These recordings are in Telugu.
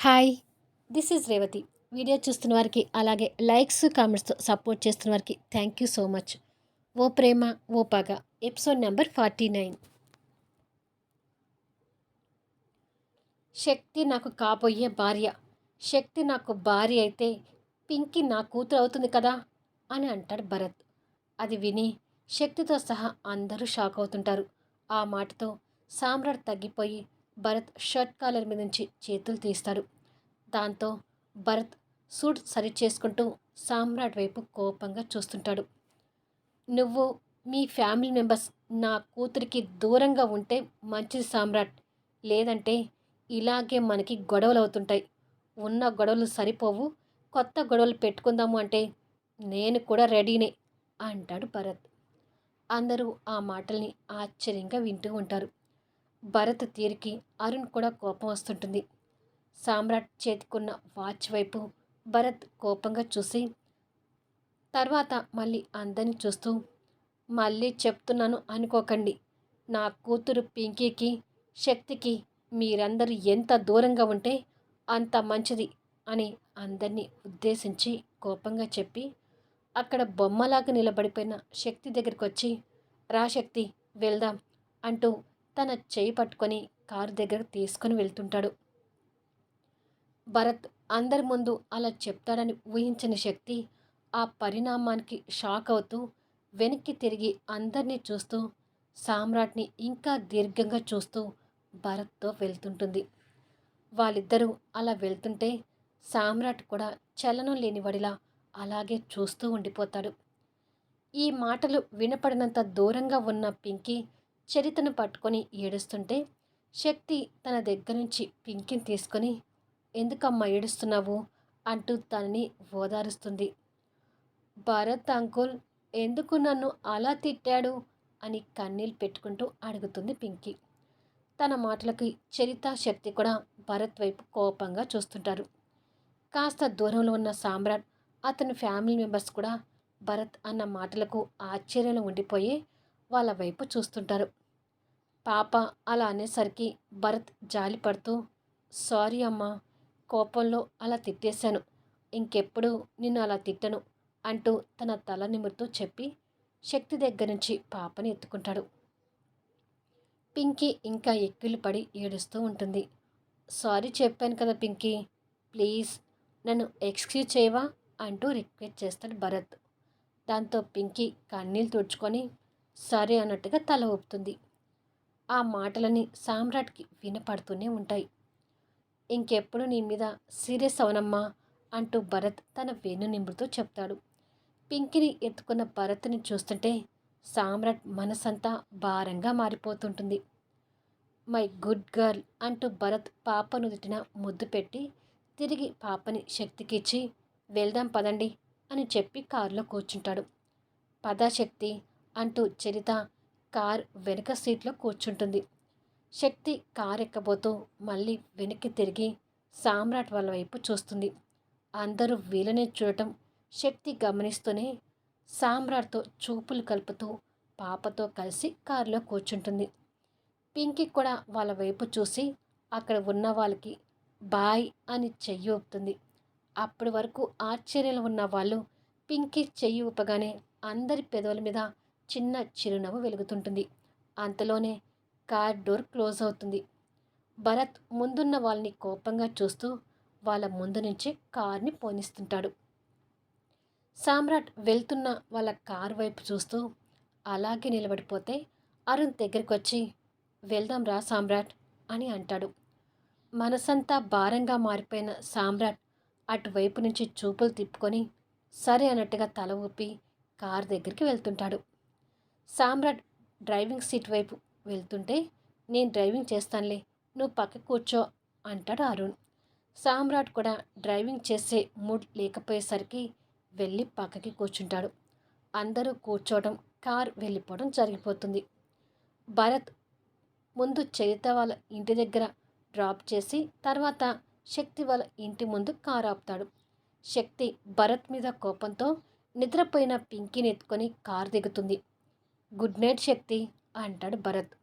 Hi this is Revathi video చూస్తున్న వారికి అలాగే లైక్స్ కామెంట్స్తో సపోర్ట్ చేస్తున్న వారికి thank you so much O Prema O Paga. Episode number forty nine Shakti నాకు కాబోయే భార్య. శక్తి నాకు భార్య అయితే పింకీ నా కూతురు అవుతుంది కదా అని అంటాడు భరత్. అది విని శక్తితో సహా అందరూ షాక్ అవుతుంటారు. ఆ మాటతో సామ్రాట్ తగ్గిపోయి భరత్ షర్ట్ కాలర్ మీద నుంచి చేతులు తీస్తాడు. దాంతో భరత్ సూట్ సరి చేసుకుంటూ సామ్రాట్ వైపు కోపంగా చూస్తుంటాడు. నువ్వు మీ ఫ్యామిలీ మెంబర్స్ నా కూతురికి దూరంగా ఉంటే మంచిది సామ్రాట్. లేదంటే ఇలాగే మనకి గొడవలు అవుతుంటాయి ఉన్న గొడవలు సరిపోవు. కొత్త గొడవలు పెట్టుకుందాము అంటే నేను కూడా రెడీనే అంటాడు భరత్. అందరూ ఆ మాటల్ని ఆశ్చర్యంగా వింటూ ఉంటారు. భరత్ తీరికి అరుణ్ కూడా కోపం వస్తుంటుంది. సామ్రాట్ చేతికున్న వాచ్ వైపు భరత్ కోపంగా చూసి తర్వాత మళ్ళీ అందరిని చూస్తూ మళ్ళీ చెప్తున్నాను అనుకోకండి. నా కూతురు పింకీకి శక్తికి మీరందరూ ఎంత దూరంగా ఉంటే అంత మంచిది అని అందరినీ ఉద్దేశించి కోపంగా చెప్పి అక్కడ బొమ్మలాగా నిలబడిపోయిన శక్తి దగ్గరికి వచ్చి రా శక్తి వెళ్దాం అంటూ తన చేయి పట్టుకొని కారు దగ్గర తీసుకొని వెళ్తుంటాడు. భరత్ అందరి ముందు అలా చెప్తాడని ఊహించిన శక్తి ఆ పరిణామానికి షాక్ అవుతూ వెనక్కి తిరిగి అందరినీ చూస్తూ సామ్రాట్ని ఇంకా దీర్ఘంగా చూస్తూ భరత్తో వెళ్తుంటుంది. వాళ్ళిద్దరూ అలా వెళ్తుంటే సామ్రాట్ కూడా చలనం లేనివాడిలా అలాగే చూస్తూ ఉండిపోతాడు. ఈ మాటలు వినపడినంత దూరంగా ఉన్న పింకీ చరితను పట్టుకొని ఏడుస్తుంటే శక్తి తన దగ్గర నుంచి పింకిని తీసుకొని ఎందుకమ్మా ఏడుస్తున్నావు? అంటూ తనని ఓదారుస్తుంది. భరత్ అంకుల్ ఎందుకు నన్ను అలా తిట్టాడు? అని కన్నీళ్ళు పెట్టుకుంటూ అడుగుతుంది పింకీ. తన మాటలకి చరిత శక్తి కూడా భరత్ వైపు కోపంగా చూస్తుంటారు. కాస్త దూరంలో ఉన్న సామ్రాట్ అతని ఫ్యామిలీ మెంబర్స్ కూడా భరత్ అన్న మాటలకు ఆశ్చర్యంలో ఉండిపోయి వాళ్ళ వైపు చూస్తుంటారు. పాప అలా అనేసరికి భరత్ జాలి పడుతూ సారీ అమ్మా కోపంలో అలా తిట్టేశాను. ఇంకెప్పుడు నిన్ను అలా తిట్టను అంటూ తన తల నిమురుతూ చెప్పి శక్తి దగ్గర నుంచి పాపని ఎత్తుకుంటాడు. పింకీ ఇంకా ఎక్కిళ్ళు పడి ఏడుస్తూ ఉంటుంది. సారీ చెప్పాను కదా పింకీ ప్లీజ్ నన్ను ఎక్స్క్యూజ్ చేయవా అంటూ రిక్వెస్ట్ చేస్తాడు భరత్. దాంతో పింకీ కన్నీళ్ళు తుడుచుకొని సరే అన్నట్టుగా తల ఊపుతుంది. ఆ మాటలని సామ్రాట్కి వినపడుతూనే ఉంటాయి. ఇంకెప్పుడు నీ మీద సీరియస్ అవనమ్మా అంటూ భరత్ తన వెన్ను నింపుతూ చెప్తాడు. పింకిని ఎత్తుకున్న భరత్ని చూస్తుంటే సామ్రాట్ మనసంతా భారంగా మారిపోతుంటుంది. మై గుడ్ గర్ల్ అంటూ భరత్ పాప నుదిటిన ముద్దు పెట్టి తిరిగి పాపని శక్తికిచ్చి వెళ్దాం పదండి అని చెప్పి కారులో కూర్చుంటాడు. పదాశక్తి అంటూ చరిత కార్ వెనుక సీట్లో కూర్చుంటుంది. శక్తి కార్ ఎక్కబోతూ మళ్ళీ వెనక్కి తిరిగి సామ్రాట్ వాళ్ళ వైపు చూస్తుంది. అందరూ వీళ్ళనే చూడటం శక్తి గమనిస్తూనే సామ్రాట్తో చూపులు కలుపుతూ పాపతో కలిసి కారులో కూర్చుంటుంది. పింకీ కూడా వాళ్ళ వైపు చూసి అక్కడ ఉన్న వాళ్ళకి బాయ్ అని చెయ్యి ఊపుతుంది. అప్పటి వరకు ఆశ్చర్యంలో ఉన్న వాళ్ళు పింకీ చెయ్యి ఊపగానే అందరి పెదవుల మీద చిన్న చిరునవ్వు వెలుగుతుంటుంది. అంతలోనే కార్ డోర్ క్లోజ్ అవుతుంది. భరత్ ముందున్న వాళ్ళని కోపంగా చూస్తూ వాళ్ళ ముందు నుంచి కార్ని పోనిస్తుంటాడు. సామ్రాట్ వెళ్తున్న వాళ్ళ కార్ వైపు చూస్తూ అలాగే నిలబడిపోతే అరుణ్ దగ్గరికి వచ్చి వెళ్దాం రా సామ్రాట్ అని అంటాడు. మనసంతా భారంగా మారిపోయిన సామ్రాట్ అటువైపు నుంచి చూపులు తిప్పుకొని సరే అన్నట్టుగా తల ఊపి కారు దగ్గరికి వెళ్తుంటాడు. సామ్రాట్ డ్రైవింగ్ సీట్ వైపు వెళ్తుంటే నేను డ్రైవింగ్ చేస్తానులే నువ్వు పక్క కూర్చో అంటాడు అరుణ్. సామ్రాట్ కూడా డ్రైవింగ్ చేసే మూడ్ లేకపోయేసరికి వెళ్ళి పక్కకి కూర్చుంటాడు. అందరూ కూర్చోవడం కార్ వెళ్ళిపోవడం జరిగిపోతుంది. భరత్ ముందు చరిత వాళ్ళ ఇంటి దగ్గర డ్రాప్ చేసి తర్వాత శక్తి వాళ్ళ ఇంటి ముందు కారు ఆపుతాడు. శక్తి భరత్ మీద కోపంతో నిద్రపోయిన పింకీని ఎత్తుకొని కారు దిగుతుంది. గుడ్ నైట్ శక్తి అంటాడు భరత్.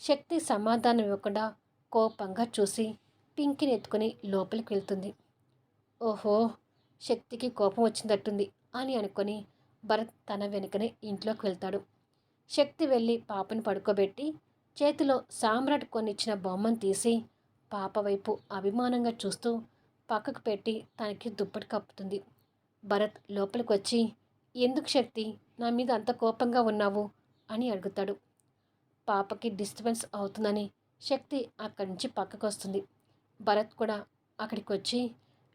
శక్తి సమాధానం ఇవ్వకుండా కోపంగా చూసి పింకిని ఎత్తుకొని లోపలికి వెళ్తుంది. ఓహో శక్తికి కోపం వచ్చిందట్టుంది అని అనుకొని భరత్ తన వెనుకనే ఇంట్లోకి వెళ్తాడు. శక్తి వెళ్ళి పాపను పడుకోబెట్టి చేతిలో సామ్రాట్ కొనిచ్చిన బొమ్మను తీసి పాప వైపు అభిమానంగా చూస్తూ పక్కకు పెట్టి తనకి దుప్పటి కప్పుతుంది. భరత్ లోపలికి వచ్చి ఎందుకు శక్తి? నా మీద అంత కోపంగా ఉన్నావు? అని అడుగుతాడు. పాపకి డిస్టర్బెన్స్ అవుతుందని శక్తి అక్కడి నుంచి పక్కకు వస్తుంది భరత్ కూడా అక్కడికి వచ్చి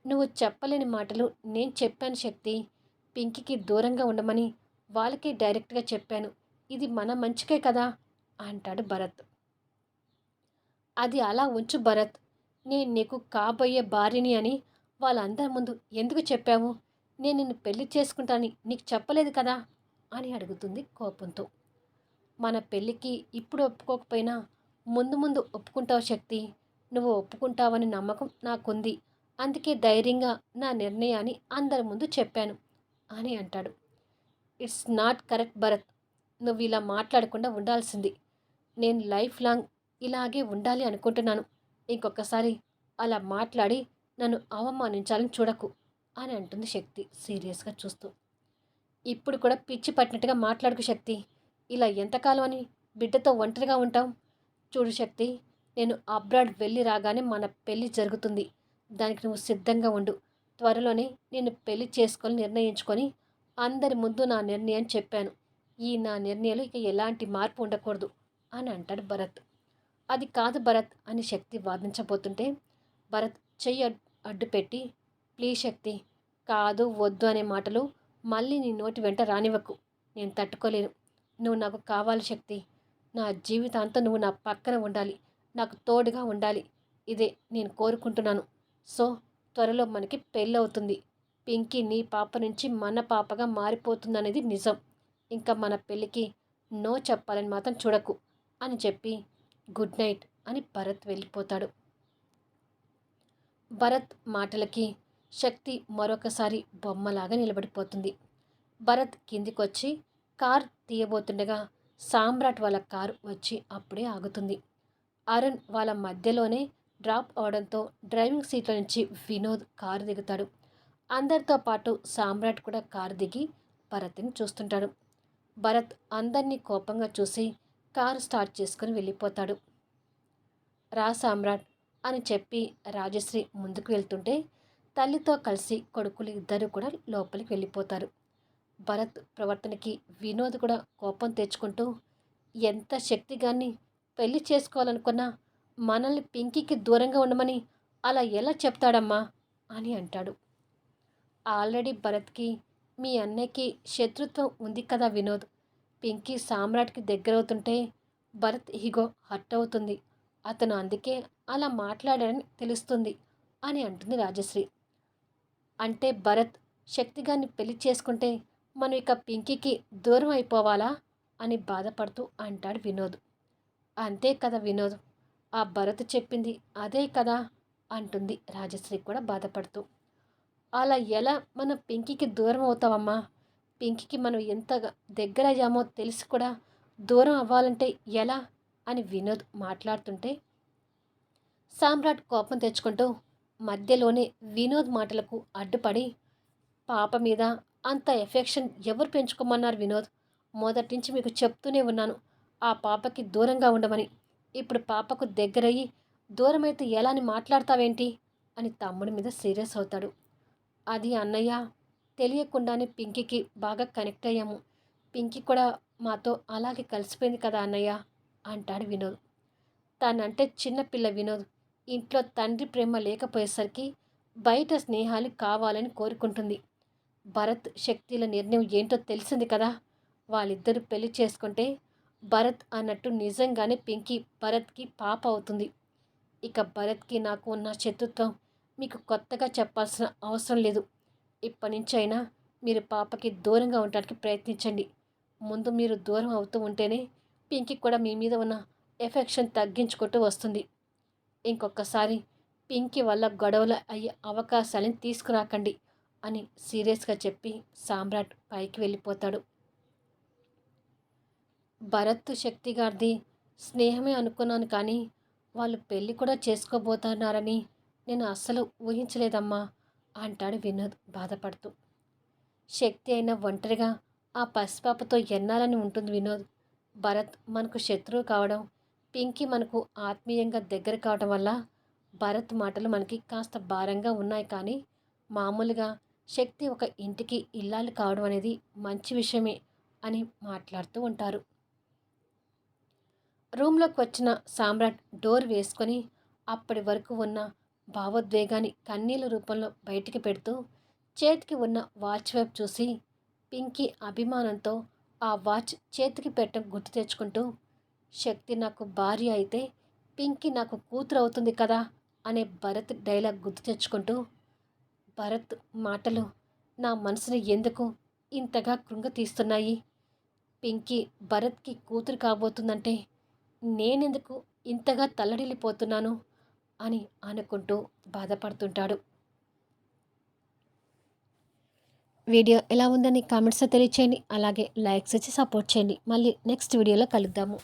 నువ్వు చెప్పలేని మాటలు నేను చెప్పాను శక్తి. పింకీకి దూరంగా ఉండమని వాళ్ళకి డైరెక్ట్గా చెప్పాను. ఇది మన మంచికే కదా అంటాడు భరత్. అది అలా ఉంచు భరత్. నేను నీకు కాబోయే భార్యని అని వాళ్ళందరి ముందు ఎందుకు చెప్పావు? నేను నిన్ను పెళ్ళి చేసుకుంటానని నీకు చెప్పలేదు కదా అని అడుగుతుంది కోపంతో. మన పెళ్ళికి ఇప్పుడు ఒప్పుకోకపోయినా ముందు ముందు ఒప్పుకుంటావు శక్తి. నువ్వు ఒప్పుకుంటావని నమ్మకం నాకుంది. అందుకే ధైర్యంగా నా నిర్ణయాన్ని అందరి ముందు చెప్పాను అని అంటాడు. It's not correct Bharat. నువ్వు ఇలా మాట్లాడకుండా ఉండాల్సింది. నేను లైఫ్ లాంగ్ ఇలాగే ఉండాలి అనుకుంటున్నాను. ఇంకొకసారి అలా మాట్లాడి నన్ను అవమానించాలని చూడకు అని అంటుంది శక్తి సీరియస్గా చూస్తూ. ఇప్పుడు కూడా పిచ్చి పట్టినట్టుగా మాట్లాడుకు శక్తి. ఇలా ఎంతకాలం అని బిడ్డతో ఒంటరిగా ఉంటాం? చూడు శక్తి నేను అబ్రాడ్ వెళ్ళి రాగానే మన పెళ్ళి జరుగుతుంది. దానికి నువ్వు సిద్ధంగా ఉండు. త్వరలోనే నేను పెళ్ళి చేసుకొని నిర్ణయించుకొని అందరి ముందు నా నిర్ణయం చెప్పాను. ఈ నా నిర్ణయాలు ఇక ఎలాంటి మార్పు ఉండకూడదు అని అంటాడు భరత్. అది కాదు భరత్ అని శక్తి వాదించబోతుంటే భరత్ చెయ్యి అడ్డు పెట్టి ప్లీజ్ శక్తి కాదు వద్దు అనే మాటలు మళ్ళీ నీ నోటి వెంట రానివ్వకు. నేను తట్టుకోలేను. నువ్వు నాకు కావాలి శక్తి నా జీవితాంతం నువ్వు నా పక్కన ఉండాలి నాకు తోడుగా ఉండాలి. ఇదే నేను కోరుకుంటున్నాను. సో త్వరలో మనకి పెళ్ళవుతుంది. పింకీ నీ పాప నుంచి మన పాపగా మారిపోతుందనేది నిజం. ఇంకా మన పెళ్ళికి నో చెప్పాలని మాత్రం చూడకు అని చెప్పి గుడ్ నైట్ అని భరత్ వెళ్ళిపోతాడు. భరత్ మాటలకి శక్తి మరొకసారి బొమ్మలాగా నిలబడిపోతుంది. భరత్ కిందికొచ్చి కార్ తీయబోతుండగా సామ్రాట్ వాళ్ళ కారు వచ్చి అప్పుడే ఆగుతుంది. అరుణ్ వాళ్ళ మధ్యలోనే డ్రాప్ అవడంతో డ్రైవింగ్ సీట్లో నుంచి వినోద్ కారు దిగుతాడు. అందరితో పాటు సామ్రాట్ కూడా కారు దిగి భరత్ని చూస్తుంటాడు. భరత్ అందరినీ కోపంగా చూసి కారు స్టార్ట్ చేసుకుని వెళ్ళిపోతాడు. రా సామ్రాట్ అని చెప్పి రాజశ్రీ ముందుకు వెళ్తుంటే తల్లితో కలిసి కొడుకులు ఇద్దరు కూడా లోపలికి వెళ్ళిపోతారు. భరత్ ప్రవర్తనకి వినోద్ కూడా కోపం తెచ్చుకుంటూ ఎంత శక్తిగాన్ని పెళ్ళి చేసుకోవాలనుకున్నా మనల్ని పింకీకి దూరంగా ఉండమని అలా ఎలా చెప్తాడమ్మా? అని అంటాడు. ఆల్రెడీ భరత్కి మీ అన్నయ్యకి శత్రుత్వం ఉంది కదా వినోద్. పింకీ సామ్రాట్కి దగ్గరవుతుంటే భరత్ హిగో హర్ట్ అవుతుంది అతను అందుకే అలా మాట్లాడాడని తెలుస్తుంది అని అంటుంది రాజశ్రీ. అంటే భరత్ శక్తిగాన్ని పెళ్ళి చేసుకుంటే మనం ఇక పింకీకి దూరం అయిపోవాలా అని బాధపడుతూ అంటాడు వినోద్. అంతే కదా వినోద్ ఆ భరత్ చెప్పింది అదే కదా అంటుంది రాజశ్రీ కూడా బాధపడుతూ. అలా ఎలా మనం పింకీకి దూరం అవుతామమ్మా పింకీకి మనం ఎంత దగ్గర అయ్యామో తెలిసి కూడా దూరం అవ్వాలంటే ఎలా అని వినోద్ మాట్లాడుతుంటే సామ్రాట్ కోపం తెచ్చుకుంటూ మధ్యలోనే వినోద్ మాటలకు అడ్డుపడి పాప మీద అంత ఎఫెక్షన్ ఎవరు పెంచుకోమన్నారు వినోద్? మొదటి నుంచి మీకు చెప్తూనే ఉన్నాను ఆ పాపకి దూరంగా ఉండమని. ఇప్పుడు పాపకు దగ్గరయ్యి దూరమైతే ఎలా అని మాట్లాడతావేంటి? అని తమ్ముడి మీద సీరియస్ అవుతాడు. అది అన్నయ్య తెలియకుండానే పింకీకి బాగా కనెక్ట్ అయ్యాము. పింకీ కూడా మాతో అలాగే కలిసిపోయింది కదా అన్నయ్య? అంటాడు వినోద్. తనంటే చిన్నపిల్ల వినోద్. ఇంట్లో తండ్రి ప్రేమ లేకపోయేసరికి బయట స్నేహాలు కావాలని కోరుకుంటుంది. భరత్ శక్తిల నిర్ణయం ఏంటో తెలిసింది కదా? వాళ్ళిద్దరూ పెళ్ళి చేసుకుంటే భరత్ అన్నట్టు నిజంగానే పింకీ భరత్కి పాప అవుతుంది. ఇక భరత్కి నాకు ఉన్న శత్రుత్వం మీకు కొత్తగా చెప్పాల్సిన అవసరం లేదు. ఇప్పటి నుంచి అయినా మీరు పాపకి దూరంగా ఉండడానికి ప్రయత్నించండి. ముందు మీరు దూరం అవుతూ ఉంటేనే పింకి కూడా మీ మీద ఉన్న ఎఫెక్షన్ తగ్గించుకుంటూ వస్తుంది. ఇంకొకసారి పింకీ వల్ల గొడవలు అయ్యే అవకాశాలను తీసుకురాకండి. అని సీరియస్గా చెప్పి సామ్రాట్ పైకి వెళ్ళిపోతాడు. భరత్ శక్తి గారిది స్నేహమే అనుకున్నాను కానీ వాళ్ళు పెళ్ళి కూడా చేసుకోబోతున్నారని నేను అస్సలు ఊహించలేదమ్మా అంటాడు వినోద్ బాధపడుతూ. శక్తి అయిన ఒంటరిగా ఆ పసిపాపతో ఎన్నాలని ఉంటుంది వినోద్? భరత్ మనకు శత్రువు కావడం పింకీ మనకు ఆత్మీయంగా దగ్గర కావడం వల్ల భరత్ మాటలు మనకి కాస్త భారంగా ఉన్నాయి కానీ మామూలుగా శక్తి ఒక ఇంటికి ఇల్లాలు కావడం అనేది మంచి విషయమే అని మాట్లాడుతూ ఉంటారు. రూమ్లోకి వచ్చిన సామ్రాట్ డోర్ వేసుకొని అప్పటి వరకు ఉన్న భావోద్వేగాన్ని కన్నీళ్ళ రూపంలో బయటికి పెడుతూ చేతికి ఉన్న వాచ్ వైపు చూసి పింకీ అభిమానంతో ఆ వాచ్ చేతికి పెట్టడం గుర్తు తెచ్చుకుంటూ శక్తి నాకు భార్య అయితే పింకీ నాకు కూతురు అవుతుంది కదా అనే భరత్ డైలాగ్ గుర్తు తెచ్చుకుంటూ భరత్ మాటలు నా మనసుని ఎందుకు ఇంతగా కృంగతీస్తున్నాయి? పింకీ భరత్కి కూతురు కాబోతుందంటే నేనెందుకు ఇంతగా తల్లడిల్లిపోతున్నాను? అని అనుకుంటూ బాధపడుతుంటాడు. వీడియో ఎలా ఉందని కామెంట్స్లో తెలియచేయండి. అలాగే లైక్స్ ఇచ్చి సపోర్ట్ చేయండి. మళ్ళీ నెక్స్ట్ వీడియోలో కలుద్దాము.